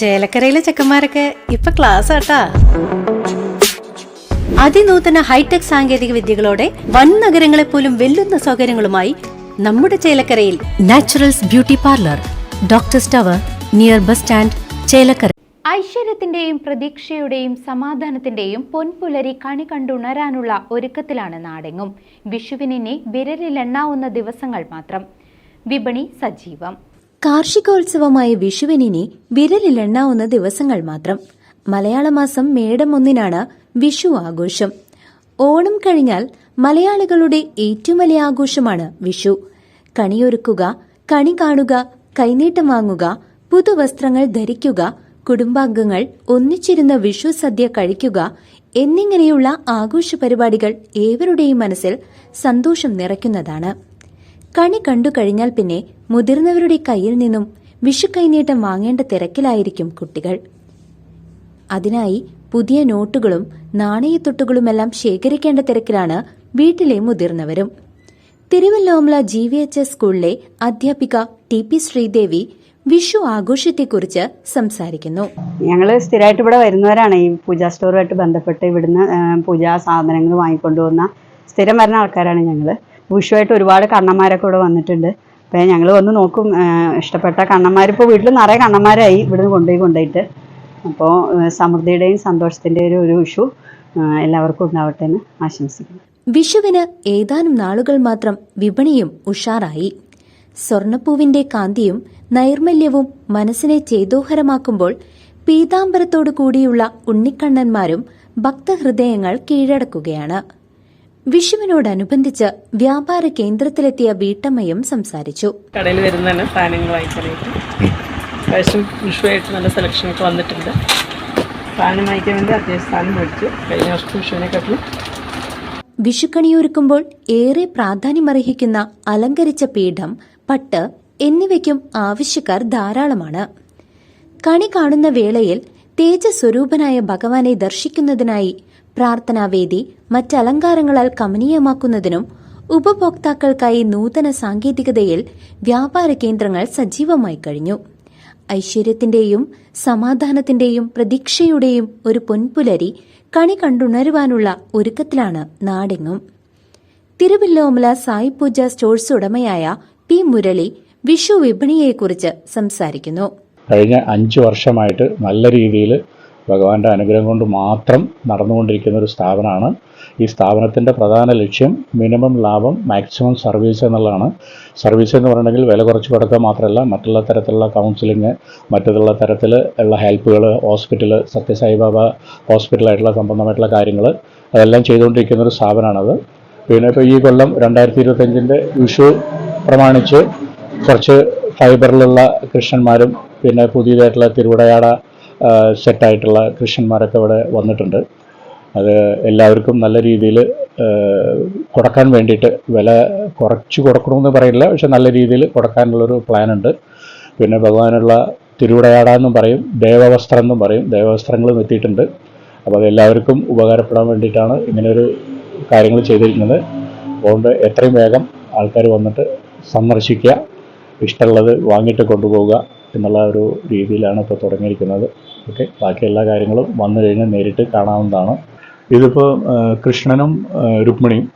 ചേലക്കരയിലെ ചെക്കന്മാരൊക്കെ ഇപ്പൊ ക്ലാസ് ആട്ടാ. അതിനൂതന ഹൈടെക് സാങ്കേതിക വിദ്യകളോടെ വൻ നഗരങ്ങളെ പോലും വെല്ലുന്ന സൗകര്യങ്ങളുമായി നമ്മുടെ ചേലക്കരയിൽ naturals beauty parlour doctor tower near bus stand Chelakkara. ഐശ്വര്യത്തിന്റെയും പ്രതീക്ഷയുടെയും സമാധാനത്തിന്റെയും പൊൻപുലരി കണി കണ്ടുണരാനുള്ള ഒരുക്കത്തിലാണ് നാടെങ്ങും. വിഷുവിനെ വിരലിലെണ്ണാവുന്ന ദിവസങ്ങൾ മാത്രം. വിപണി സജീവം. കാർഷികോത്സവമായ വിഷുവിനി വിരലിലെണ്ണാവുന്ന ദിവസങ്ങൾ മാത്രം. മലയാള മാസം മേടം ഒന്നിനാണ് വിഷു ആഘോഷം. ഓണം കഴിഞ്ഞാൽ മലയാളികളുടെ ഏറ്റവും വലിയ ആഘോഷമാണ് വിഷു. കണിയൊരുക്കുക കണി കാണുക കൈനീട്ടം വാങ്ങുക പുതുവസ്ത്രങ്ങൾ ധരിക്കുക കുടുംബാംഗങ്ങൾ ഒന്നിച്ചിരുന്ന വിഷു സദ്യ കഴിക്കുക എന്നിങ്ങനെയുള്ള ആഘോഷ പരിപാടികൾ ഏവരുടെയും മനസ്സിൽ സന്തോഷം നിറയ്ക്കുന്നതാണ്. കണി കണ്ടു കഴിഞ്ഞാൽ പിന്നെ മുതിർന്നവരുടെ കയ്യിൽ നിന്നും വിഷു കൈനീട്ടം വാങ്ങേണ്ട തിരക്കിലായിരിക്കും കുട്ടികൾ. അതിനായി പുതിയ നോട്ടുകളും നാണയത്തൊട്ടുകളുമെല്ലാം ശേഖരിക്കേണ്ട തിരക്കിലാണ് വീട്ടിലെ മുതിർന്നവരും. Thiruvilwamala G V H S സ്കൂളിലെ അധ്യാപിക ടി പി ശ്രീദേവി വിഷു ആഘോഷത്തെക്കുറിച്ച് സംസാരിക്കുന്നു. ഞങ്ങൾ സ്ഥിരമായിട്ട് ഇവിടെ വരുന്നവരാണ് ഈ പൂജാ സ്റ്റോറുമായിട്ട് ബന്ധപ്പെട്ട് ഇവിടുന്ന് പൂജാ സാധനങ്ങൾ വാങ്ങിക്കൊണ്ടുവന്ന സ്ഥിരം വരുന്ന ആൾക്കാരാണ് ഞങ്ങൾ വിഷുവായിട്ട് ഒരുപാട് കണ്ണന്മാരൊക്കെ ഇവിടെ വന്നിട്ടുണ്ട്. അപ്പം ഞങ്ങൾ വന്ന് നോക്കും. ഇഷ്ടപ്പെട്ട കണ്ണന്മാരിപ്പോൾ വീട്ടിൽ നിറയെ കണ്ണന്മാരായി ഇവിടുന്ന് കൊണ്ടുപോയി കൊണ്ടുപോയിട്ട്. അപ്പോൾ സമൃദ്ധിയുടെയും സന്തോഷത്തിന്റെയും ഒരു വിഷു എല്ലാവർക്കും ഉണ്ടാവട്ടെ എന്ന് ആശംസിക്കുന്നു. വിഷുവിന് ഏതാനും നാളുകൾ മാത്രം വിപണിയും ഉഷാറായി. സ്വർണപ്പൂവിന്റെ കാന്തിയും നൈർമല്യവും മനസ്സിനെ ചേതോഹരമാക്കുമ്പോൾ പീതാംബരത്തോടു കൂടിയുള്ള ഉണ്ണിക്കണ്ണന്മാരും ഭക്തഹൃദയങ്ങൾ കീഴടക്കുകയാണ്. വിഷുവിനോടനുബന്ധിച്ച് വ്യാപാര കേന്ദ്രത്തിലെത്തിയ വീട്ടമ്മയും സംസാരിച്ചു. കടയിൽ വരുന്നതാണ് സാധനങ്ങൾ വാങ്ങിക്കാനായിട്ട് പ്രാവശ്യം വിഷുവായിട്ട് നല്ല സെലക്ഷൻ ഒക്കെ വന്നിട്ടുണ്ട്. സാധനം വാങ്ങിക്കാൻ വേണ്ടി അത്യാവശ്യം സാധനം മേടിച്ചു. കഴിഞ്ഞ വർഷം വിഷുവിനെക്കാട്ടിലും വിഷുക്കണിയൊരുക്കുമ്പോൾ ഏറെ പ്രാധാന്യമർഹിക്കുന്ന അലങ്കരിച്ച പീഠം പട്ട് എന്നിവയ്ക്കും ആവശ്യക്കാർ ധാരാളമാണ്. കണി കാണുന്ന വേളയിൽ തേജസ്വരൂപനായ ഭഗവാനെ ദർശിക്കുന്നതിനായി പ്രാർത്ഥനാവേദി മറ്റലങ്കാരങ്ങളാൽ കമനീയമാക്കുന്നതിനും ഉപഭോക്താക്കൾക്കായി നൂതന സാങ്കേതികതയിൽ വ്യാപാര കേന്ദ്രങ്ങൾ സജീവമായി കഴിഞ്ഞു. ഐശ്വര്യത്തിന്റെയും സമാധാനത്തിന്റെയും പ്രതീക്ഷയുടെയും ഒരു പൊൻപുലരി കണി കണ്ടുണരുവാനുള്ള ഒരുക്കത്തിലാണ് നാടെങ്ങും. തിരുവല്ലോമല സായി പൂജ സ്റ്റോഴ്സ് ഉടമയായ പി മുരളി വിഷു വിപണിയെക്കുറിച്ച് സംസാരിക്കുന്നു. കഴിഞ്ഞ അഞ്ച് വർഷമായിട്ട് നല്ല രീതിയിൽ ഭഗവാന്റെ അനുഗ്രഹം കൊണ്ട് മാത്രം നടന്നുകൊണ്ടിരിക്കുന്ന ഒരു സ്ഥാപനമാണ്. ഈ സ്ഥാപനത്തിന്റെ പ്രധാന ലക്ഷ്യം മിനിമം ലാഭം മാക്സിമം സർവീസ് എന്നുള്ളതാണ്. സർവീസ് എന്ന് പറയണമെങ്കിൽ വില കുറച്ച് കൊടുക്കുക മാത്രമല്ല മറ്റുള്ള തരത്തിലുള്ള കൗൺസിലിങ് മറ്റുള്ള തരത്തിൽ ഉള്ള ഹെൽപ്പുകൾ ഹോസ്പിറ്റൽ സത്യസായിബാബ ഹോസ്പിറ്റലായിട്ടുള്ള സംബന്ധമായിട്ടുള്ള കാര്യങ്ങൾ അതെല്ലാം ചെയ്തുകൊണ്ടിരിക്കുന്ന ഒരു സ്ഥാപനമാണത്. പിന്നെ ഇപ്പോൾ ഈ കൊല്ലം രണ്ടായിരത്തി ഇരുപത്തഞ്ചിന്റെ വിഷു പ്രമാണിച്ച് കുറച്ച് ഫൈബറിലുള്ള കൃഷ്ണന്മാരും പിന്നെ പുതിയതായിട്ടുള്ള തിരുവിടയാട സെറ്റായിട്ടുള്ള കൃഷ്ണന്മാരൊക്കെ ഇവിടെ വന്നിട്ടുണ്ട്. അത് എല്ലാവർക്കും നല്ല രീതിയിൽ കൊടുക്കാൻ വേണ്ടിയിട്ട് വില കുറച്ച് കൊടുക്കണമെന്ന് പറയില്ല പക്ഷെ നല്ല രീതിയിൽ കൊടുക്കാനുള്ളൊരു പ്ലാൻ ഉണ്ട് പിന്നെ ഭഗവാനുള്ള തിരുവിടയാട എന്നും പറയും ദേവവസ്ത്രം എന്നും പറയും ദേവവസ്ത്രങ്ങളും എത്തിയിട്ടുണ്ട്. അപ്പോൾ അത് എല്ലാവർക്കും ഉപകാരപ്പെടാൻ വേണ്ടിയിട്ടാണ് ഇങ്ങനെയൊരു കാര്യങ്ങൾ ചെയ്തിരിക്കുന്നത്. അതുകൊണ്ട് എത്രയും വേഗം ആൾക്കാർ വന്നിട്ട് സന്ദർശിക്കുക ഇഷ്ടമുള്ളത് വാങ്ങിയിട്ട് കൊണ്ടുപോവുക. എന്നുള്ള ഒരു രീതിയിലാണ് ഇപ്പോൾ തുടങ്ങിയിരിക്കുന്നത്. ഓക്കെ ബാക്കി എല്ലാ കാര്യങ്ങളും വന്നു കഴിഞ്ഞാൽ നേരിട്ട് കാണാവുന്നതാണ്. ഇതിപ്പോൾ കൃഷ്ണനും രുക്മിണിയും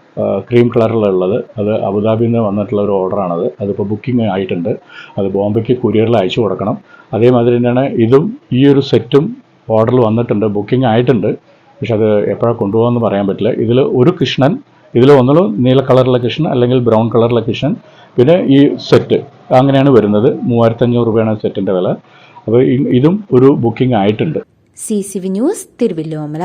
ക്രീം കളറിലുള്ളത് അത് അബുദാബിയിൽ നിന്ന് വന്നിട്ടുള്ള ഒരു ഓർഡറാണത്. അതിപ്പോൾ ബുക്കിംഗ് ആയിട്ടുണ്ട്. അത് ബോംബെക്ക് കുരിയറിൽ അയച്ചു കൊടുക്കണം. അതേമാതിരി തന്നെയാണ് ഇതും ഈ ഒരു സെറ്റും ഓർഡറിൽ വന്നിട്ടുണ്ട്. ബുക്കിംഗ് ആയിട്ടുണ്ട്. പക്ഷെ അത് എപ്പോഴാണ് കൊണ്ടുപോകാമെന്ന് പറയാൻ പറ്റില്ല. ഇതിൽ ഒരു കൃഷ്ണൻ ഇതിൽ ഒന്നുള്ളൂ നീല കളറുള്ള കൃഷ്ണൻ അല്ലെങ്കിൽ ബ്രൗൺ കളറുള്ള കൃഷ്ണൻ. പിന്നെ ഈ സെറ്റ് അങ്ങനെയാണ് വരുന്നത്. മൂവായിരത്തഞ്ഞൂറ് രൂപയാണ് സെറ്റിന്റെ വില. അപ്പോൾ ഇതും ഒരു ബുക്കിംഗ് ആയിട്ടുണ്ട്. C C V news Thiruvilwamala